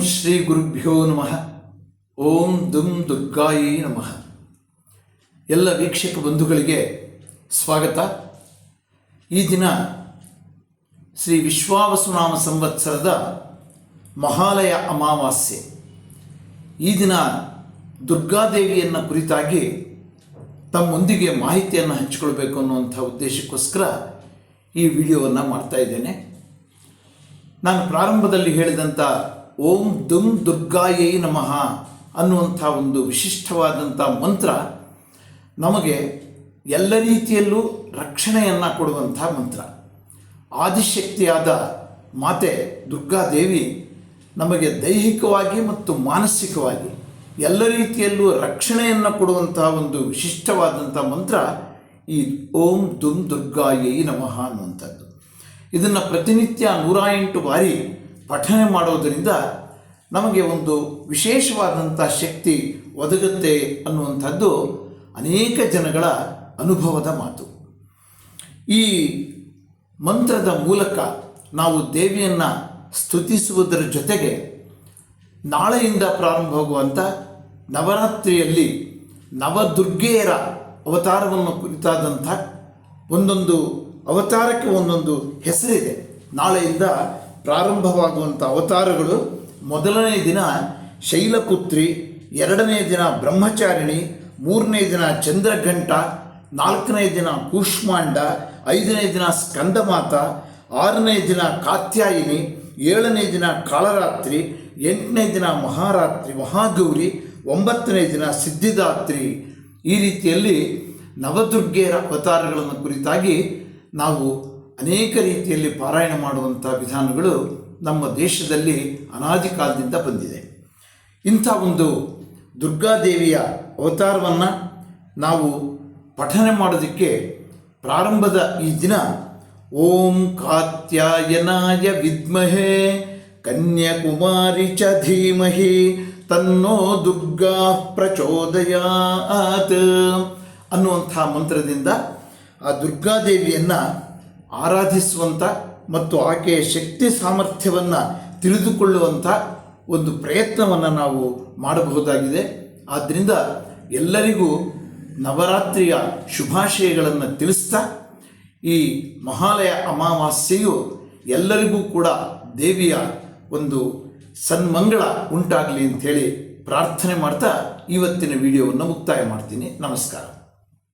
ಶ್ರೀ ಗುರುಭ್ಯೋ ನಮಃ. ಓಂ ದುಂ ದುರ್ಗಾಯಿ ನಮಃ. ಎಲ್ಲ ವೀಕ್ಷಕ ಬಂಧುಗಳಿಗೆ ಸ್ವಾಗತ. ಈ ದಿನ ಶ್ರೀ ವಿಶ್ವಾವಸುನಾಮ ಸಂವತ್ಸರದ ಮಹಾಲಯ ಅಮಾವಾಸ್ಯೆ. ಈ ದಿನ ದುರ್ಗಾದೇವಿಯನ್ನು ಕುರಿತಾಗಿ ತಮ್ಮೊಂದಿಗೆ ಮಾಹಿತಿಯನ್ನು ಹಂಚಿಕೊಳ್ಬೇಕು ಅನ್ನುವಂಥ ಉದ್ದೇಶಕ್ಕೋಸ್ಕರ ಈ ವಿಡಿಯೋವನ್ನು ಮಾಡ್ತಾ ಇದ್ದೇನೆ. ನಾನು ಪ್ರಾರಂಭದಲ್ಲಿ ಹೇಳಿದಂಥ ಓಂ ದುಂ ದುರ್ಗಾಯೈ ನಮಃ ಅನ್ನುವಂಥ ಒಂದು ವಿಶಿಷ್ಟವಾದಂಥ ಮಂತ್ರ ನಮಗೆ ಎಲ್ಲ ರೀತಿಯಲ್ಲೂ ರಕ್ಷಣೆಯನ್ನು ಕೊಡುವಂಥ ಮಂತ್ರ. ಆದಿಶಕ್ತಿಯಾದ ಮಾತೆ ದುರ್ಗಾದೇವಿ ನಮಗೆ ದೈಹಿಕವಾಗಿ ಮತ್ತು ಮಾನಸಿಕವಾಗಿ ಎಲ್ಲ ರೀತಿಯಲ್ಲೂ ರಕ್ಷಣೆಯನ್ನು ಕೊಡುವಂತಹ ಒಂದು ವಿಶಿಷ್ಟವಾದಂಥ ಮಂತ್ರ ಈ ಓಂ ದುಂ ದುರ್ಗಾಯೈ ನಮಃ ಅನ್ನುವಂಥದ್ದು. ಇದನ್ನು ಪ್ರತಿನಿತ್ಯ ನೂರ ಎಂಟು ಬಾರಿ ಪಠನೆ ಮಾಡೋದರಿಂದ ನಮಗೆ ಒಂದು ವಿಶೇಷವಾದಂಥ ಶಕ್ತಿ ಒದಗುತ್ತೆ ಅನ್ನುವಂಥದ್ದು ಅನೇಕ ಜನಗಳ ಅನುಭವದ ಮಾತು. ಈ ಮಂತ್ರದ ಮೂಲಕ ನಾವು ದೇವಿಯನ್ನು ಸ್ತುತಿಸುವುದರ ಜೊತೆಗೆ ನಾಳೆಯಿಂದ ಪ್ರಾರಂಭವಾಗುವಂಥ ನವರಾತ್ರಿಯಲ್ಲಿ ನವದುರ್ಗೆಯರ ಅವತಾರವನ್ನು ಕುರಿತಾದಂಥ ಒಂದೊಂದು ಅವತಾರಕ್ಕೆ ಒಂದೊಂದು ಹೆಸರಿದೆ. ನಾಳೆಯಿಂದ ಪ್ರಾರಂಭವಾಗುವಂಥ ಅವತಾರಗಳು ಮೊದಲನೇ ದಿನ ಶೈಲಪುತ್ರಿ, ಎರಡನೇ ದಿನ ಬ್ರಹ್ಮಚಾರಿಣಿ, ಮೂರನೇ ದಿನ ಚಂದ್ರಘಂಟ, ನಾಲ್ಕನೇ ದಿನ ಕೂಷ್ಮಾಂಡ, ಐದನೇ ದಿನ ಸ್ಕಂದಮಾತ, ಆರನೇ ದಿನ ಕಾತ್ಯಾಯಿನಿ, ಏಳನೇ ದಿನ ಕಾಳರಾತ್ರಿ, ಎಂಟನೇ ದಿನ ಮಹಾರಾತ್ರಿ, ಮಹಾಗೌರಿ, ಒಂಬತ್ತನೇ ದಿನ ಸಿದ್ಧಿದಾತ್ರಿ. ಈ ರೀತಿಯಲ್ಲಿ ನವದುರ್ಗೆಯರ ಅವತಾರಗಳನ್ನು ಕುರಿತಾಗಿ ನಾವು ಅನೇಕ ರೀತಿಯಲ್ಲಿ ಪಾರಾಯಣ ಮಾಡುವಂಥ ವಿಧಾನಗಳು ನಮ್ಮ ದೇಶದಲ್ಲಿ ಅನಾದಿ ಕಾಲದಿಂದ ಬಂದಿದೆ. ಇಂಥ ಒಂದು ದುರ್ಗಾದೇವಿಯ ಅವತಾರವನ್ನು ನಾವು ಪಠನೆ ಮಾಡೋದಕ್ಕೆ ಪ್ರಾರಂಭದ ಈ ದಿನ ಓಂ ಕಾತ್ಯಾಯನಾಯ ವಿದ್ಮಹೆ ಕನ್ಯಾಕುಮಾರಿ ಚ ಧೀಮಹಿ ತನ್ನೋ ದುರ್ಗಾ ಪ್ರಚೋದಯಾತ್ ಅನ್ನುವಂಥ ಮಂತ್ರದಿಂದ ಆ ದುರ್ಗಾದೇವಿಯನ್ನು ಆರಾಧಿಸುವಂಥ ಮತ್ತು ಆಕೆಯ ಶಕ್ತಿ ಸಾಮರ್ಥ್ಯವನ್ನು ತಿಳಿದುಕೊಳ್ಳುವಂಥ ಒಂದು ಪ್ರಯತ್ನವನ್ನು ನಾವು ಮಾಡಬಹುದಾಗಿದೆ. ಆದ್ದರಿಂದ ಎಲ್ಲರಿಗೂ ನವರಾತ್ರಿಯ ಶುಭಾಶಯಗಳನ್ನು ತಿಳಿಸ್ತಾ, ಈ ಮಹಾಲಯ ಅಮಾವಾಸ್ಯೆಯು ಎಲ್ಲರಿಗೂ ಕೂಡ ದೇವಿಯ ಒಂದು ಸನ್ಮಂಗಳ ಉಂಟಾಗಲಿ ಅಂಥೇಳಿ ಪ್ರಾರ್ಥನೆ ಮಾಡ್ತಾ ಇವತ್ತಿನ ವಿಡಿಯೋವನ್ನು ಮುಕ್ತಾಯ ಮಾಡ್ತೀನಿ. ನಮಸ್ಕಾರ.